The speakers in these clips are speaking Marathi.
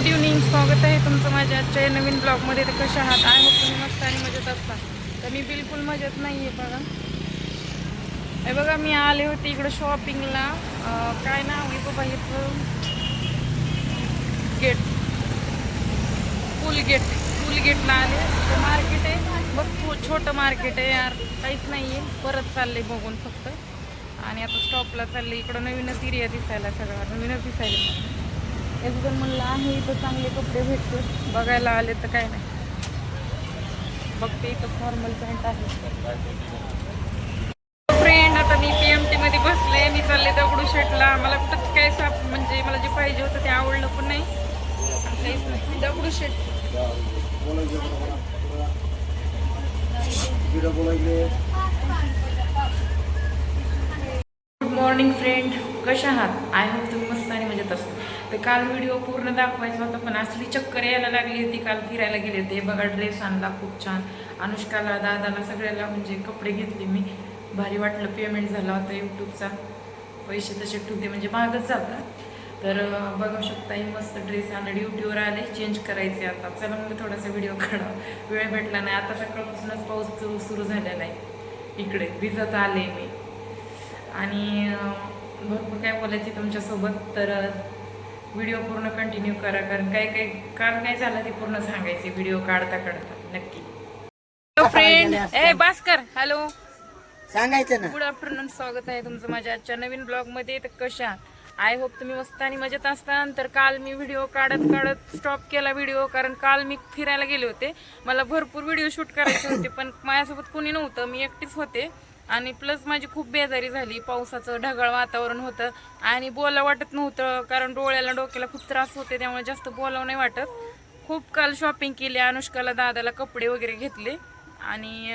गुड इव्हनिंग स्वागत आहे तुमचं माझ्या आजच्या नवीन ब्लॉगमध्ये तर कशा आहात? आय होप तुम्ही मस्त आणि मजेत असता. तर मी बिलकुल मजेत नाही आहे बघा. हे बघा मी आले होते इकडं शॉपिंगला काय नाव आहे बाबा इथं गेट पुल गेट पूल गेटला आले. तर मार्केट आहे. बघ छोटं मार्केट आहे यार. काहीच नाही आहे परत चालले बघून फक्त. आणि आता स्टॉपला चालले इकडं नवीनच एरिया दिसायला सगळा. नवीनच दिसायला. एक जण म्हणलं आहे इथं चांगले कपडे भेटतात बघायला आले तर काय नाही. बघते इथं फॉर्मल पॅन्ट आहे. फ्रेंड आता मी पी एम टी मध्ये बसले मी चालले दगडू शेटला. मला कुठंच काय साप म्हणजे मला जे पाहिजे होतं ते आवडलं पण नाही. काहीच नाही Dagdu Sheth. Good morning friend कशा आहात? आय होप तुम्ही मस्त आणि मजेत असतो. तर काल व्हिडिओ पूर्ण दाखवायचा होता पण असली चक्कर यायला लागली होती काल फिरायला गेले होते. बघा ड्रेस आणला खूप छान. अनुष्काला दादाला सगळ्याला म्हणजे कपडे घेतले मी. भारी वाटलं पेमेंट झाला होता यूट्यूबचा. पैसे तसे ठेवते म्हणजे महागच जातात. तर बघू शकता ही मस्त ड्रेस आणि ड्युटीवर आले चेंज करायचे आता. चला मग थोडासा व्हिडिओ काढा वेळ भेटला नाही. आता सकाळपासूनच पाऊस सुरू सुरू झालेला आहे. इकडे भिजत आले मी. आणि भरपूर काय बोलायचे तुमच्यासोबत? तर व्हिडिओ पूर्ण कंटिन्यू करा कारण काय काय काल काय झालं ते पूर्ण सांगायचे व्हिडिओ काढता काढता नक्की. हॅलो फ्रेंड ए भास्कर हॅलो सांगायचं ना. गुड आफ्टरनून स्वागत आहे तुमचं माझ्या आजच्या नवीन ब्लॉगमध्ये तर कशा? आय होप तुम्ही मस्त आणि मजेत असताल तर काल मी व्हिडिओ काढत काढत स्टॉप केला व्हिडिओ कारण काल मी फिरायला गेले होते. मला भरपूर व्हिडिओ शूट करायचे होते पण माझ्यासोबत कोणी नव्हतं. मी एकटीच होते. आणि प्लस माझी खूप बेजारी झाली. पावसाचं ढगाळ वातावरण होतं. आणि बोला वाटत नव्हतं कारण डोळ्याला डोक्याला खूप त्रास होते त्यामुळे जास्त बोलावं नाही वाटत. खूप काल शॉपिंग केली अनुष्काला दादाला कपडे वगैरे घेतले. आणि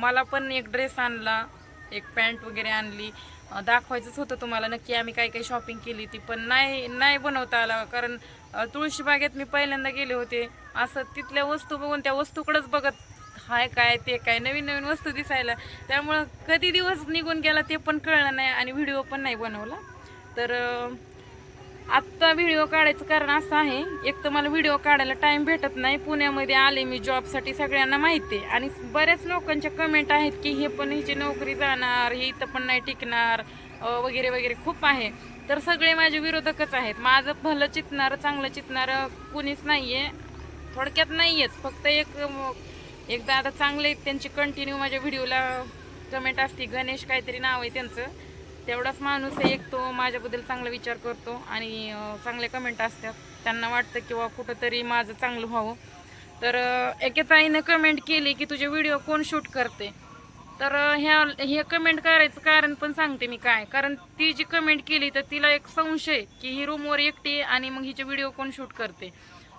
मला पण एक ड्रेस आणला एक पॅन्ट वगैरे आणली. दाखवायचंच होतं तुम्हाला नक्की आम्ही काय काय शॉपिंग केली ती पण नाही नाही बनवता आला. कारण तुळशीबागेत मी पहिल्यांदा गेले होते. असं तिथल्या वस्तू बघून त्या वस्तूकडंच बघत हाय काय ते काय नवीन नवीन वस्तू दिसायला. त्यामुळं कधी दिवस निघून गेला ते पण कळलं नाही आणि व्हिडिओ पण नाही बनवला. तर आत्ता व्हिडिओ काढायचं कारण असं आहे एक तर मला व्हिडिओ काढायला टाईम भेटत नाही. पुण्यामध्ये आले मी जॉबसाठी सगळ्यांना माहिती आहे. आणि बऱ्याच लोकांच्या कमेंट आहेत की हे पण हिची नोकरी जाणार हे इथं पण नाही टिकणार वगैरे वगैरे खूप आहे. तर सगळे माझे विरोधकच आहेत. माझं भलं चितणारं चांगलं चितणारं कुणीच नाही आहे थोडक्यात नाही आहेच फक्त एक एकदा आता चांगले त्यांची कंटिन्यू माझ्या व्हिडिओला कमेंट असते. गणेश काहीतरी नाव आहे त्यांचं. तेवढाच माणूस आहे एक तो माझ्याबद्दल चांगला विचार करतो आणि चांगले कमेंट असतात. त्यांना वाटतं किंवा कुठंतरी माझं चांगलं व्हावं. तर एके ताईनं कमेंट केली की तुझे व्हिडिओ कोण शूट करते? तर ह्या हे कमेंट करायचं कारण पण सांगते मी काय. कारण ती जी कमेंट केली तर तिला एक संशय की ही रूमवर एकटी आहे आणि मग हिचे व्हिडिओ कोण शूट करते?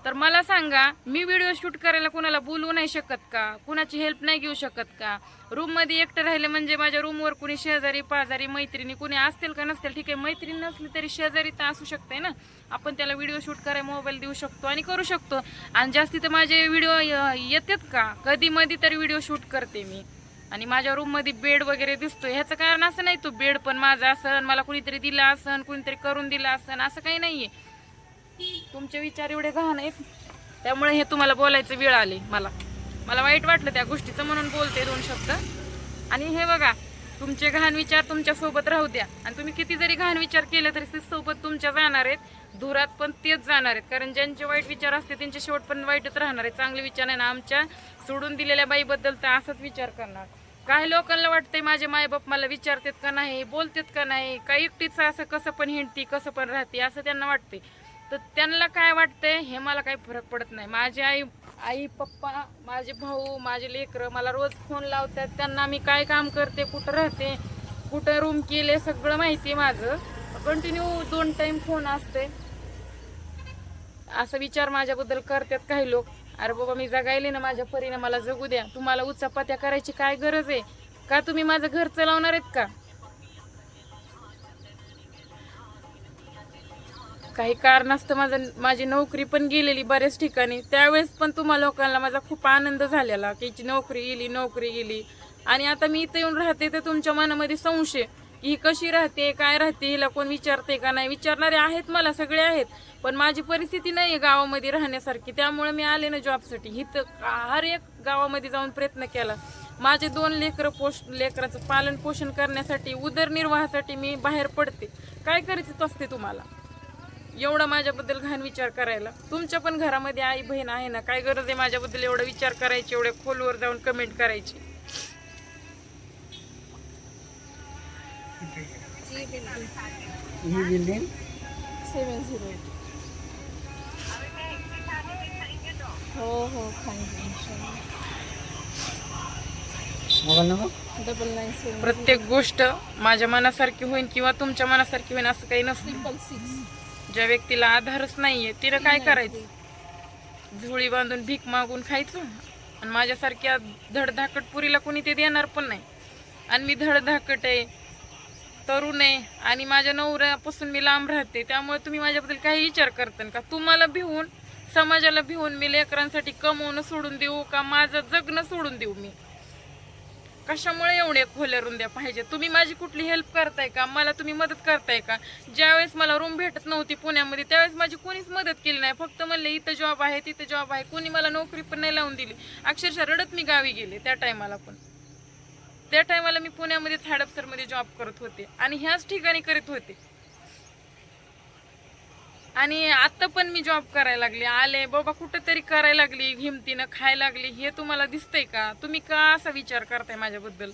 तर मला सांगा मी व्हिडिओ शूट करायला कुणाला बोलवू नाही शकत का? कुणाची हेल्प नाही घेऊ शकत का? रूममध्ये एकटं राहिले म्हणजे माझ्या रूमवर कुणी शेजारी पाजारी मैत्रिणी कुणी असतील का नसतील? ठीक आहे मैत्रीण नसली तरी शेजारी तर असू शकते ना? आपण त्याला व्हिडिओ शूट करायला मोबाईल देऊ शकतो आणि करू शकतो. आणि जास्ती तर माझे व्हिडिओ येतात का? कधी मधी तरी व्हिडिओ शूट करते मी. आणि माझ्या रूममध्ये बेड वगैरे दिसतो ह्याचं कारण असं नाही तो बेड पण माझा असन मला कुणीतरी दिला असन कुणीतरी करून दिला असन असं काही नाही आहे तुमचे विचार एवढे घाण आहेत. त्यामुळे हे तुम्हाला बोलायचं वेळ आली मला. मला वाईट वाटलं त्या गोष्टीचं म्हणून बोलते दोन शब्द. आणि हे बघा तुमचे घाण विचार तुमच्यासोबत राहू द्या. आणि तुम्ही किती जरी घाण विचार केले तरी ते सोबत तुमच्या जाणार आहेत. धुरात पण तेच जाणार आहेत. कारण ज्यांचे वाईट विचार असते त्यांचे शेवट पण वाईटच राहणार आहे चांगले विचार नाही ना आमच्या सोडून दिलेल्या बाईबद्दल तर असाच विचार करणार. काही लोकांना वाटतंय माझे मायबाप मला विचारतात का नाही बोलतात का नाही काही एकटीच असं कसं पण हिंडती कसं पण राहते असं त्यांना वाटते तर त्यांना काय वाटतंय हे मला काही फरक पडत नाही. माझी आई आई पप्पा माझे भाऊ माझे लेकरं मला रोज फोन लावतात. त्यांना मी काय काम करते कुठं राहते कुठं रूम केले सगळं माहिती आहे माझं. कंटिन्यू दोन टाईम फोन असते असा विचार माझ्याबद्दल करतात काही लोक. अरे बाबा मी जगायले ना माझ्या परीने मला जगू द्या. तुम्हाला उचापात्या करायची काय गरज आहे? का तुम्ही माझं घर चलावणार आहेत का? काही कारणास्तव माझं माझी नोकरी पण गेलेली बऱ्याच ठिकाणी. त्यावेळेस पण तुम्हा लोकांना माझा खूप आनंद झालेला की नोकरी गेली नोकरी गेली आणि आता मी इथे येऊन राहते तर तुमच्या मनामध्ये संशय ही कशी राहते काय राहते हिला कोण विचारते का नाही? विचारणारे आहेत मला सगळे आहेत. पण माझी परिस्थिती नाही आहे गावामध्ये राहण्यासारखी. त्यामुळे मी आले ना जॉबसाठी हिथं हर एक गावामध्ये जाऊन प्रयत्न केला. माझे दोन लेकरं पोष लेकराचं पालन पोषण करण्यासाठी उदरनिर्वाहासाठी मी बाहेर पडते. काय करायचं असते तुम्हाला? एवढा माझ्याबद्दल घाण विचार करायला. तुमच्या पण घरामध्ये आई बहीण आहे ना काय गरज आहे माझ्याबद्दल एवढा विचार करायची एवढ्या खोलवर जाऊन कमेंट करायची? ही बिल्डिंग सेवन झिरो हो हो mobile number? Double nine seven प्रत्येक गोष्ट माझ्या मनासारखी होईल किंवा तुमच्या मनासारखी होईल असं काही नसतं. सिक्स ज्या व्यक्तीला आधारच नाहीये तिनं काय करायचं? झोळी बांधून भीक मागून खायचं? आणि माझ्यासारख्या धडधाकट पुरीला कोणी ते देणार पण नाही. आणि मी धडधाकट आहे तरुण आहे आणि माझ्या नवऱ्यापासून मी लांब राहते त्यामुळे तुम्ही माझ्याबद्दल काही विचार करता का? तुम्हाला भिवून समाजाला भिवून मी लेकरांसाठी कमवणं सोडून देऊ का? माझं जगणं सोडून देऊ मी? कशामुळे एवढ्या खोल्या रुंद्या पाहिजे तुम्ही माझी कुठली हेल्प करताय का? मला तुम्ही मदत करताय का? ज्यावेळेस मला रूम भेटत नव्हती पुण्यामध्ये त्यावेळेस माझी कोणीच मदत केली नाही. फक्त म्हणले इथं जॉब आहे तिथं जॉब आहे. कोणी मला नोकरी पण नाही लावून दिली. अक्षरशः रडत मी गावी गेले त्या टायमाला पण. त्या टायमाला मी पुण्यामध्येच हडपसरमध्ये जॉब करत होते आणि ह्याच ठिकाणी करीत होते. आणि आत्ता पण मी जॉब करायला लागले. आले बाबा कुठंतरी करायला लागली हिमतीनं खायला लागली. हे तुम्हाला दिसतंय का? तुम्ही का असा विचार करताय माझ्याबद्दल?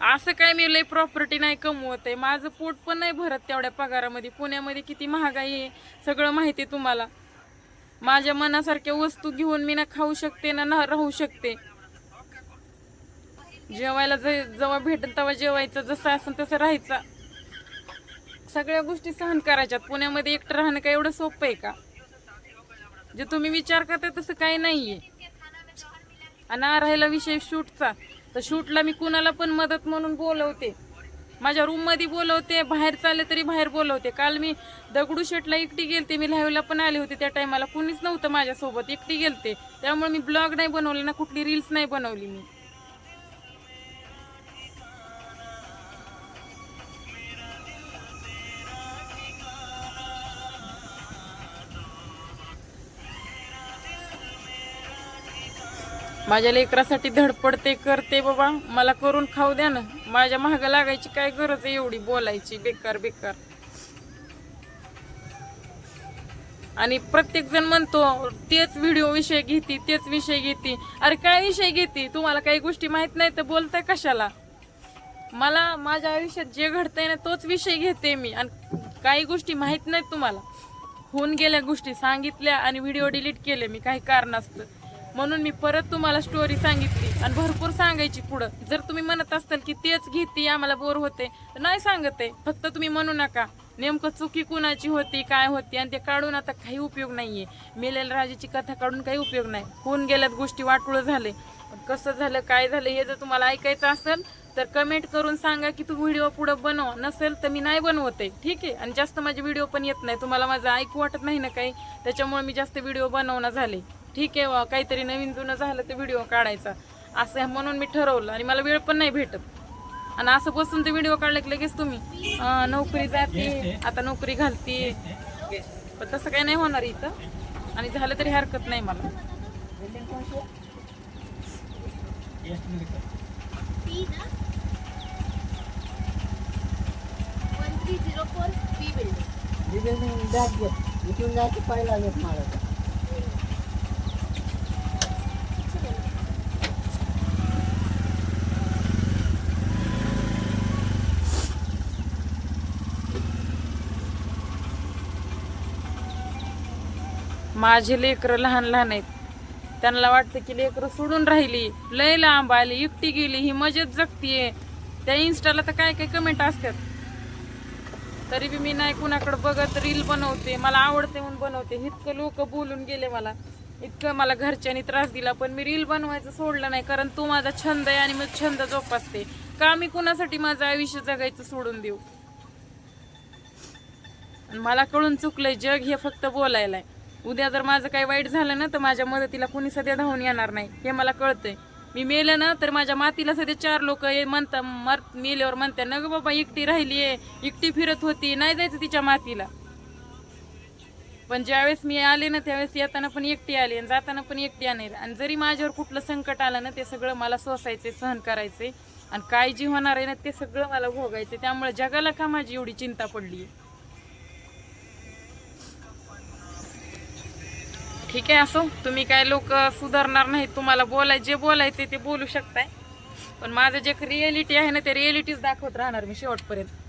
असं काय मी लई प्रॉपर्टी नाही कमवत आहे. माझं पोट पण नाही भरत तेवढ्या पगारामध्ये. पुण्यामध्ये किती महागाई आहे सगळं माहिती आहे तुम्हाला. माझ्या मनासारख्या वस्तू घेऊन मी ना खाऊ शकते ना ना राहू शकते. जेवायला जे- जेव्हा भेटेल तेव्हा जेवायचं जसं असेल तसं राहायचं. सगळ्या गोष्टी सहन करायच्यात. पुण्यामध्ये एकटं राहणं काय एवढं सोपं आहे का? जे तुम्ही विचार करताय तसं काही नाहीये. आणि राहिला विषय शूटचा. तर शूटला मी कुणाला पण मदत म्हणून बोलवते. माझ्या रूममध्ये बोलवते बाहेर चालले तरी बाहेर बोलवते. काल मी दगडू शेटला एकटी गेलते मी लाईव्हला पण आले होते त्या टायमाला. कुणीच नव्हतं माझ्यासोबत एकटी गेलते. त्यामुळे मी ब्लॉग नाही बनवले ना कुठली रील्स नाही बनवली मी. माझ्या लेकरासाठी धडपडते करते बाबा. मला करून खाऊ द्या ना. माझ्या महाग लागायची काय गरज आहे एवढी बोलायची? बेकार बेकार. आणि प्रत्येक जण म्हणतो तेच व्हिडिओ विषय घेते तेच विषय घेते. अरे काय विषय घेते? तुम्हाला काही गोष्टी माहीत नाही तर बोलताय कशाला? मला माझ्या आयुष्यात जे घडतंय ना तोच विषय घेते मी. आणि काही गोष्टी माहीत नाहीत तुम्हाला. होऊन गेल्या गोष्टी सांगितल्या आणि व्हिडिओ डिलीट केले मी. काही कारणास्तव. म्हणून मी परत तुम्हाला स्टोरी सांगितली आणि भरपूर सांगायची पुढं. जर तुम्ही म्हणत असाल की तेच घेते आम्हाला बोर होते तर नाही सांगत आहे. फक्त तुम्ही म्हणू नका. नेमकं चुकी कुणाची होती काय होती आणि ते काढून आता काही उपयोग नाहीये. मेलेल राजाची कथा काढून काही उपयोग नाही. होऊन गेल्यात गोष्टी वाटोळ झाले. कसं झालं काय झालं हे जर तुम्हाला ऐकायचं असेल तर कमेंट करून सांगा की तू व्हिडिओ पुढं बनव. नसेल तर मी नाही बनवते. ठीक आहे? आणि जास्त माझे व्हिडिओ पण येत नाही. तुम्हाला माझं ऐकू वाटत नाही ना काही? त्याच्यामुळे मी जास्त व्हिडिओ बनवणं झाले. ठीक आहे वा, काहीतरी नवीन जुनं झालं तर व्हिडिओ काढायचा. असं म्हणून मी ठरवलं. आणि मला वेळ पण नाही भेटत. आणि असं बसून ते व्हिडिओ काढले की लगेच तुम्ही अं, नोकरी जाते आता नोकरी घालते. पण तसं काही नाही होणार इथं. आणि झालं तरी हरकत नाही मला. बिल्डिंग सी है टी ना one three zero four B building ही बिल्डिंग बॅक गेट इथून जायचं पहिला गेट मारायचा माझे लेकरं लहान लहान आहेत. त्यांना वाटतं की लेकरं सोडून राहिली. लय लांब आली एकटी गेली ही मजेत जगतीये. त्या इन्स्टाला तर काय काय कमेंट असतात. तरी बी मी नाही कुणाकडे बघत रील बनवते मला आवडते म्हणून बनवते. इतकं लोक बोलून गेले मला. इतकं मला घरच्यांनी त्रास दिला पण मी रील बनवायचं सोडलं नाही कारण तो माझा छंद आहे आणि मी छंद जोपासते. का मी कुणासाठी माझं आयुष्य जगायचं सोडून देऊ? आणि मला कळून चुकलंय जग हे फक्त बोलायला आहे उद्या जर माझं काही वाईट झालं ना तर माझ्या मदतीला कोणी सध्या धावून येणार नाही. हे मला कळतंय. मी मेलं ना तर माझ्या मातीला सध्या चार लोक म्हणता मर मेल्यावर म्हणतात ना ग बाबा एकटी राहिली आहे. एकटी फिरत होती. नाही जायचं तिच्या मातीला. पण ज्यावेळेस मी आले ना त्यावेळेस येताना पण एकटी आली आणि जाताना पण एकटी आणेल आणि जरी माझ्यावर कुठलं संकट आलं ना ते सगळं मला सोसायचे सहन करायचे आणि काय जी होणार आहे ना ते सगळं मला भोगायचं त्यामुळे जगाला का माझी एवढी चिंता पडली आहे ठीक आहे असो. तुम्ही काय लोक सुधारणार नाही तुम्हाला बोलाय जे बोलायचे ते बोलू शकताय. पण माझं जे रिएलिटी आहे ना ते रिएलिटीच दाखवत राहणार मी शेवटपर्यंत.